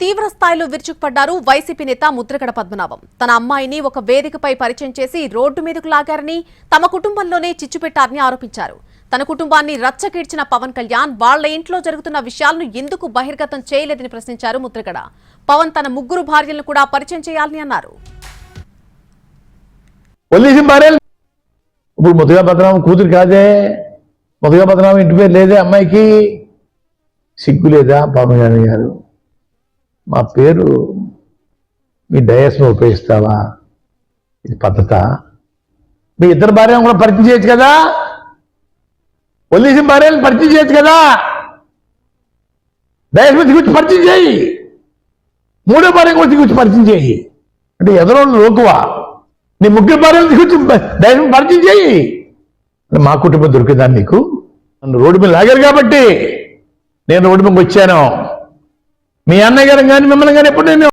తీవ్ర స్థాయిలో విరుచుకుపడ్డారు వైసీపీ నేత ముద్రగడ పద్మనాభం. తన అమ్మాయిని ఒక వేదికపై పరిచయం చేసి రోడ్డు మీదకు లాగారని తమ కుటుంబంలోనే చిచ్చు పెట్టారని ఆరోపించారు. తన కుటుంబాన్ని రచ్చకీడ్చిన పవన్ కళ్యాణ్ వాళ్ళ ఇంట్లో జరుగుతున్న విషయాలను ఎందుకు బహిర్గతం చేయలేదని ప్రశ్నించారు ముద్రగడ. పవన్ తన ముగ్గురు భార్యలను కూడా పరిచయం చేయాలని అన్నారు. ఇప్పుడు కూతురు కాదే. ముద్దుగా భద్రామ ఇంటి పేరు లేదే అమ్మాయికి. సిగ్గు లేదా? పవన్ కళ్యాణ్ గారు. మా పేరు మీ డయాస్ను ఉపయోగిస్తావా? ఇది పద్ధత? మీ ఇద్దరు భార్యను కూడా పరిచయం చేయొచ్చు కదా? పోలీసు భార్యను పరిచయం చేయొచ్చు కదా? డయాస్ మీద పరిచయం చేయి. మూడో భార్య కూడా తీసుకొచ్చి పరిచయం చేయి. అంటే ఎదరో లోకువా నీ ముగ్గురు భార్యలు తీసుకొచ్చి డైరెక్ట్ పరిచయం చేయి. మా కుటుంబం దొరికిందా నీకు? నన్ను రోడ్డు మీద లాగారు కాబట్టి నేను రోడ్డు మీదకి వచ్చాను. మీ అన్నయ్య గారు కానీ మిమ్మల్ని కానీ ఎప్పుడు నేను